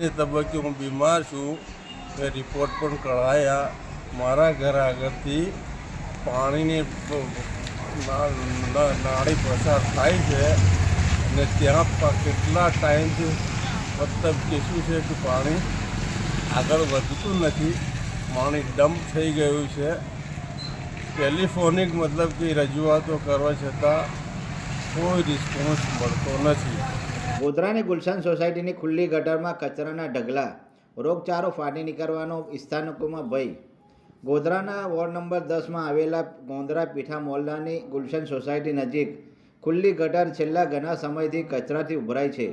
ને તબક્કે હું બીમાર છું મેં રિપોર્ટ પણ કઢાયા. મારા ઘર આગળથી પાણીની નાળી પસાર થાય છે અને ત્યાં કેટલા ટાઈમથી મતલબ કે શું છે કે પાણી આગળ વધતું નથી. પાણી ડમ્પ થઈ ગયું છે. ટેલિફોનિક મતલબ કે રજૂઆતો કરવા છતાં કોઈ રિસ્પોન્સ મળતો નથી. ગોધરાની ગુલશન સોસાયટીની ખુલ્લી ગટરમાં કચરાના ઢગલા, રોગચાળો ફાટી નીકળવાનો સ્થાનકોમાં ભય. ગોધરાના વોર્ડ નંબર દસમાં આવેલા ગોંદરા પીઠા મોલ્લાની ગુલશન સોસાયટી નજીક ખુલ્લી ગટર છેલ્લા ઘણા સમયથી કચરાથી ઉભરાય છે.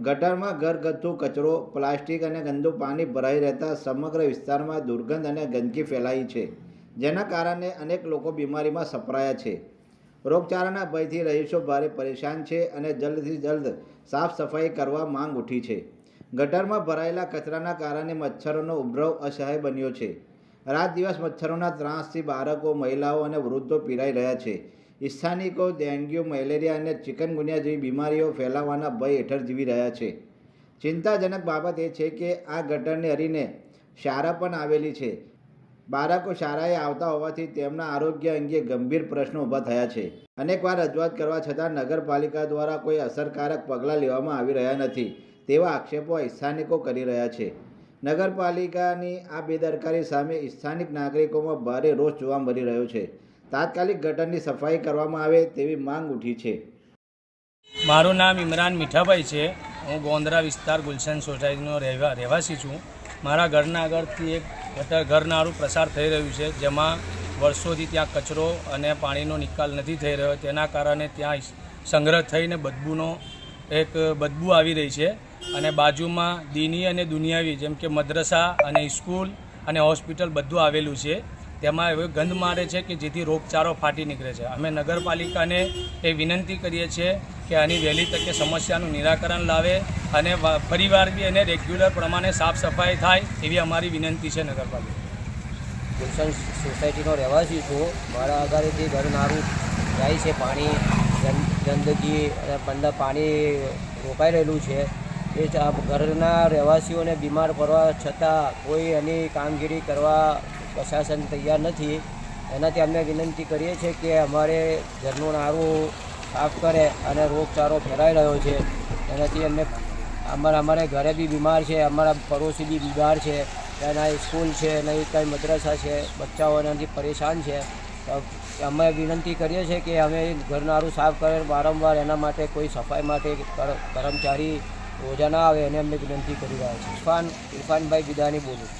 ગટરમાં ઘરગથ્થુ કચરો, પ્લાસ્ટિક અને ગંદુ પાણી ભરાઈ રહેતા સમગ્ર વિસ્તારમાં દુર્ગંધ અને ગંદકી ફેલાઈ છે, જેના કારણે અનેક લોકો બીમારીમાં સપરાયા છે. રોગચાળાના ભયથી રહીશો ભારે પરેશાન છે અને જલ્દથી જલ્દ સાફ સફાઈ કરવા માંગ ઉઠી છે. ગટરમાં ભરાયેલા કચરાના કારણે મચ્છરોનો ઉપદ્રવ અસહાય બન્યો છે. રાત દિવસ મચ્છરોના ત્રાસથી બાળકો, મહિલાઓ અને વૃદ્ધો પીડાઈ રહ્યા છે. સ્થાનિકો, ડેન્ગ્યુ, મેલેરિયા અને ચિકનગુનિયા જેવી બીમારીઓ ફેલાવાના ભય હેઠળ જીવી રહ્યા છે. ચિંતાજનક બાબત એ છે કે આ ગટરને હરીને શાળા પણ આવેલી છે. બાળકો શાળાએ આવતા હોવાથી તેમના આરોગ્ય અંગે ગંભીર પ્રશ્નો ઊભા થયા છે. અનેકવાર રજૂઆત કરવા છતાં નગરપાલિકા દ્વારા કોઈ અસરકારક પગલાં લેવામાં આવી રહ્યા નથી, તેવા આક્ષેપો સ્થાનિકો કરી રહ્યા છે. નગરપાલિકાની આ બેદરકારી સામે સ્થાનિક નાગરિકોમાં ભારે રોષ જોવા મળી રહ્યો છે. તાત્કાલિક ગટરની સફાઈ કરવામાં આવે તેવી માંગ ઉઠી છે. મારું નામ ઇમરાન મીઠાભાઈ છે. હું ગોંદરા વિસ્તાર ગુલશન સોસાયટીનો રહેવા રહેવાસી છું. મારા ઘરના આગળથી એક ગટર ઘરનાળું પ્રસાર થઈ રહ્યું છે, જેમાં વર્ષોથી ત્યાં કચરો અને પાણીનો નિકાલ નથી થઈ રહ્યો. તેના કારણે ત્યાં સંગ્રહ થઈને બદબૂનો એક બદબૂ આવી રહી છે અને બાજુમાં દીની અને દુનિયાવી જેમ કે મદ્રસા અને સ્કૂલ અને હોસ્પિટલ બધું આવેલું છે. તેમાં એવો ગંધ મારે છે કે જેથી રોગચાળો ફાટી નીકળે છે. અમે નગરપાલિકાને એ વિનંતી કરીએ છીએ કે આની વહેલી તકે સમસ્યાનું નિરાકરણ લાવે અને ફરીવાર બી એને રેગ્યુલર પ્રમાણે સાફ સફાઈ થાય એવી અમારી વિનંતી છે નગરપાલિકા. ગુલશન સોસાયટીનો રહેવાસી છું. મારા આગળથી ઘરનારું જાય છે, પાણી ગંદકી અને અંદર પાણી રોકાઈ રહેલું છે, એ ઘરના રહેવાસીઓને બીમાર પડવા છતાં કોઈ એની કામગીરી કરવા પ્રશાસન તૈયાર નથી. એનાથી અમે વિનંતી કરીએ છીએ કે અમારે ઘરનું નારું સાફ કરે અને રોગચાળો ફેલાઈ રહ્યો છે. એનાથી અમને અમારા અમારે ઘરે બી બીમાર છે, અમારા પડોશી બી બીમાર છે, એના સ્કૂલ છે નહીં કંઈ મદ્રાસા છે, બચ્ચાઓ એનાથી પરેશાન છે. અમે વિનંતી કરીએ છીએ કે અમે ઘરનારું સાફ કરે, વારંવાર એના માટે કોઈ સફાઈ માટે કર્મચારી રોજા ના આવે, એને અમે વિનંતી કરી રહ્યા છીએ. ઇરફાન, ઇરફાનભાઈ બિદાની બોલું